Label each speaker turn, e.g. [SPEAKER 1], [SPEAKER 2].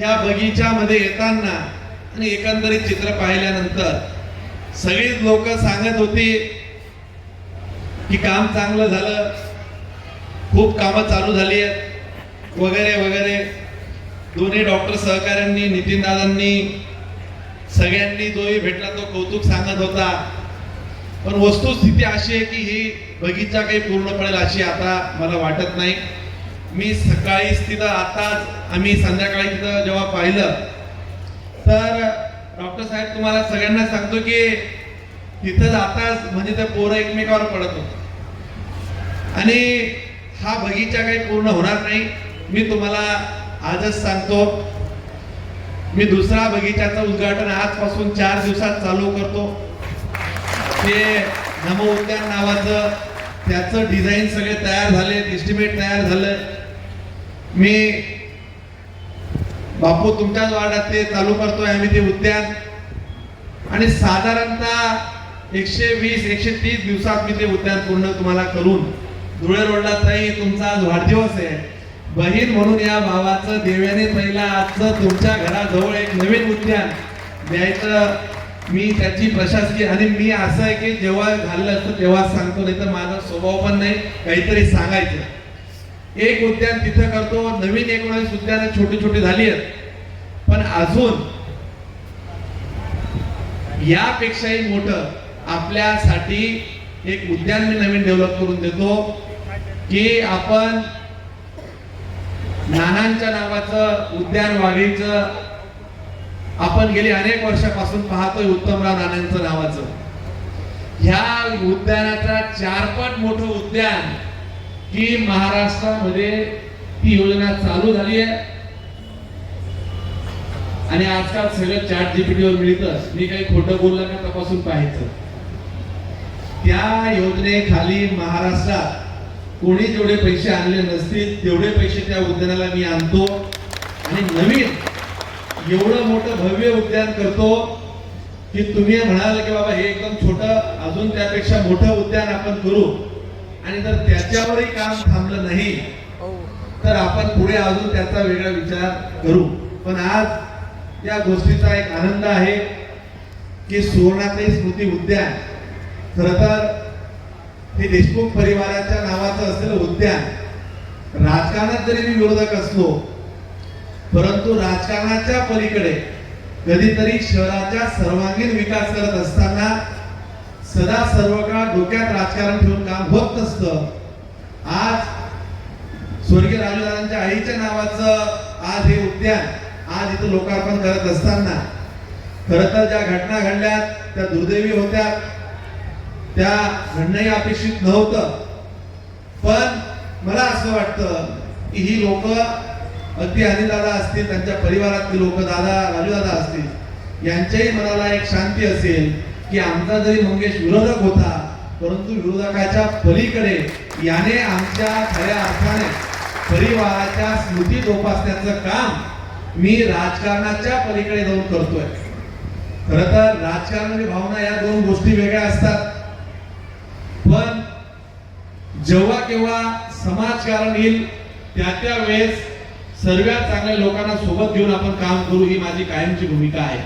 [SPEAKER 1] या बगीच्यामध्ये येताना आणि एकंदरीत चित्र पाहिल्यानंतर सगळीच लोक सांगत होती की काम चांगलं झालं खूप कामं चालू झाली आहेत वगैरे वगैरे. दोन्ही डॉक्टर सहकाऱ्यांनी नितीनदादांनी सगळ्यांनी जोही भेटला तो कौतुक सांगत होता. पण वस्तुस्थिती अशी आहे की ही बगीचा काही पूर्ण पडेल अशी आता मला वाटत नाही. मी सकाळीच तिथं आताच आम्ही संध्याकाळी तिथं जेव्हा पाहिलं तर डॉक्टर साहेब तुम्हाला सगळ्यांना सांगतो की तिथं जाताच म्हणजे ते पोरं एकमेकावर पडत होत. आणि हा बगीचा काही पूर्ण होणार नाही. मी तुम्हाला आजच सांगतो मी दुसरा बगीचाचं उद्घाटन आजपासून चार दिवसात चालू करतो. ते नमो उद्यान नावाचं त्याचं डिझाईन सगळे तयार झाले एस्टिमेट तयार झालं. मी बापू तुमच्याच वार्डात चालू करतोय आम्ही ते उद्यान. आणि साधारणतः एकशे वीस एकशे तीस दिवसात मी ते उद्यान पूर्ण तुम्हाला करून धुळे रोडला ताई तुमचा आज वाढदिवस आहे. बहीण म्हणून या भावाचं देव्याने पहिला आजचं तुमच्या घराजवळ एक नवीन उद्यान द्यायचं. मी त्याची प्रशासकीय आणि मी असं आहे की जेव्हा घाललं असतं तेव्हा सांगतो नाही तर माझा स्वभाव पण नाही काहीतरी सांगायचं. एक उद्यान तिथं करतो नवीन एक उद्यानं छोटी छोटी झाली आहेत. पण अजून यापेक्षाही मोठं आपल्यासाठी एक उद्यान मी नवीन डेव्हलप करून देतो की आपण नानांच्या नावाचं उद्यान वाघीचं आपण गेली अनेक वर्षापासून पाहतोय उत्तमराव नानांचं नावाचं. ह्या उद्यानाचा चारपट मोठं उद्यान की महाराष्ट्रामध्ये ती योजना चालू झाली आहे. आणि आजकाल सगळं चॅट जीपीटीवर मिळतच. मी काही खोटं बोललं का तपासून पाहायचं. त्या योजनेखाली महाराष्ट्रात कोणी जेवढे पैसे आणले नसतील तेवढे पैसे त्या उद्यानाला मी आणतो. आणि नवीन एवढं मोठं भव्य उद्यान करतो की तुम्ही म्हणाल की बाबा हे एकदम छोटं अजून त्यापेक्षा मोठं उद्यान आपण करू. आणि जर त्याच्यावरही काम थांबलं नाही तर आपण पुढे अजून त्याचा वेगळा विचार करू. पण आज या गोष्टीचा एक आनंद आहे की सुवर्णाताई स्मृती उद्यान. खर तर हे देशमुख परिवाराच्या नावाचं असलेलं उद्यान राजकारणात जरी मी विरोधक असलो परंतु राजकारणाच्या पलीकडे कधीतरी शहराच्या सर्वांगीण विकास करत असताना सदा सर्व काळ डोक्यात राजकारण ठेवून काम होत नसतं. आज स्वर्गीय राजूदादांच्या आईच्या नावाचं आज हे उद्यान आज इथं लोकार्पण करत असताना खर तर ज्या घटना घडल्या त्या दुर्दैवी होत्या. त्या घडणंही अपेक्षित नव्हतं. पण मला असं वाटतं की ही लोक अगदी अनिलदादा असतील त्यांच्या परिवारातली लोक दादा राजूदादा असतील यांच्याही मनाला एक शांती असेल. की आमचा जरी मंगेश विरोधक होता परंतु विरोधकाच्या पलीकडे याने आमच्या खऱ्या अर्थाने परिवाराच्या स्मृती जोपासण्याचं काम मी राजकारणाच्या पलीकडे जाऊन करतोय. खर तर राजकारण आणि भावना या दोन गोष्टी वेगळ्या असतात. पण जेव्हा केव्हा समाजकारण येईल त्या त्या वेळेस सर्वात चांगल्या लोकांना सोबत घेऊन आपण काम करू ही माझी कायमची भूमिका आहे.